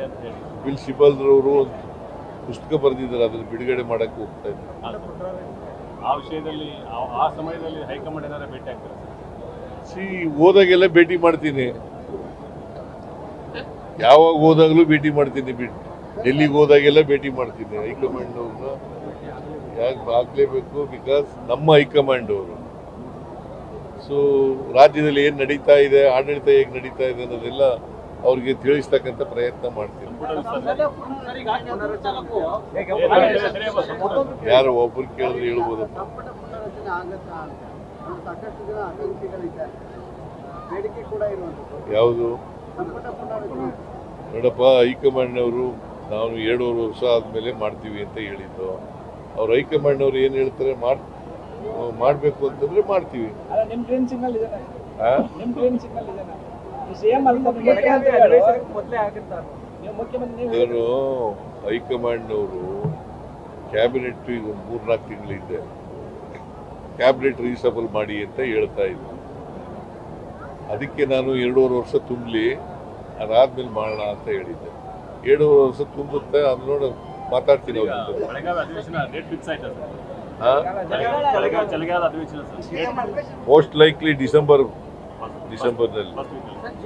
ಇದೆ ಅಂತ ಹೇಳಿ. ಕಪಿಲ್ ಸಿಬಲ್ರವರು ಒಂದು ಪುಸ್ತಕ ಬರೆದಿದ್ದಾರೆ ಅದನ್ನು ಬಿಡುಗಡೆ ಮಾಡಕ್ಕೆ ಹೋಗ್ತಾ ಇದ್ದಾರೆ. ಆ ವಿಷಯದಲ್ಲಿ ಆ- ಸಮಯದಲ್ಲಿ ಹೈಕಮಾಂಡ್ ಏನಾದ್ರು ಭೇಟಿ ಆಗ್ತಾರೆ ಸಿ ಹೋದಾಗೆಲ್ಲ ಭೇಟಿ ಮಾಡ್ತೀನಿ. ಯಾವಾಗ ಹೋದಾಗಲೂ ಭೇಟಿ ಮಾಡ್ತೀನಿ ಬಿಟ್ಟು ಡೆಲ್ಲಿಗೆ ಹೋದಾಗೆಲ್ಲ ಭೇಟಿ ಮಾಡ್ತೀನಿ. ಹೈಕಮಾಂಡ್ ಅವ್ರನ್ನ ಯಾಕೆ ಹಾಕ್ಲೇಬೇಕು ಬಿಕಾಸ್ ನಮ್ಮ ಹೈಕಮಾಂಡ್ ಅವರು. ಸೊ ರಾಜ್ಯದಲ್ಲಿ ಏನು ನಡೀತಾ ಇದೆ ಆಡಳಿತ ಹೇಗೆ ನಡೀತಾ ಇದೆ ಅನ್ನೋದೆಲ್ಲ ಅವ್ರಿಗೆ ತಿಳಿಸ್ತಕ್ಕಂಥ ಪ್ರಯತ್ನ ಮಾಡ್ತೀವಿ. ಯಾರು ಒಬ್ರು ಕೇಳಿದ್ರೆ ಹೇಳ್ಬೋದು. ಯಾವುದು? ನೋಡಪ್ಪ ಹೈಕಮಾಂಡ್ನವರು ನಾವು ಎರಡೂವರೆ ವರ್ಷ ಆದಮೇಲೆ ಮಾಡ್ತೀವಿ ಅಂತ ಹೇಳಿದ್ದು. ಅವ್ರು ಹೈಕಮಾಂಡ್ನವ್ರು ಏನು ಹೇಳ್ತಾರೆ? ಮಾಡ್ ಮಾಡಬೇಕು ಅಂತಂದ್ರೆ ಮಾಡ್ತೀವಿ. ನಾನು ಹೈಕಮಾಂಡ್ನವರು ಕ್ಯಾಬಿನೆಟ್ ಈಗ ಒಂದು ಮೂರ್ನಾಲ್ಕು ತಿಂಗಳಿಂದ ಕ್ಯಾಬಿನೆಟ್ ರೀಸಬಲ್ ಮಾಡಿ ಅಂತ ಹೇಳ್ತಾ ಇದ್ದೆ. ಅದಕ್ಕೆ ನಾನು ಎರಡೂವರೆ ವರ್ಷ ತುಂಬಲಿ ಅದಾದ್ಮೇಲೆ ಮಾಡೋಣ ಅಂತ ಹೇಳಿದ್ದೆ. ಎರಡೂವರೆ ವರ್ಷ ತುಂಬುತ್ತೆ ಅದು ನೋಡ ಮಾತಾಡ್ತೀನಿ most likely December diciembre pues, del...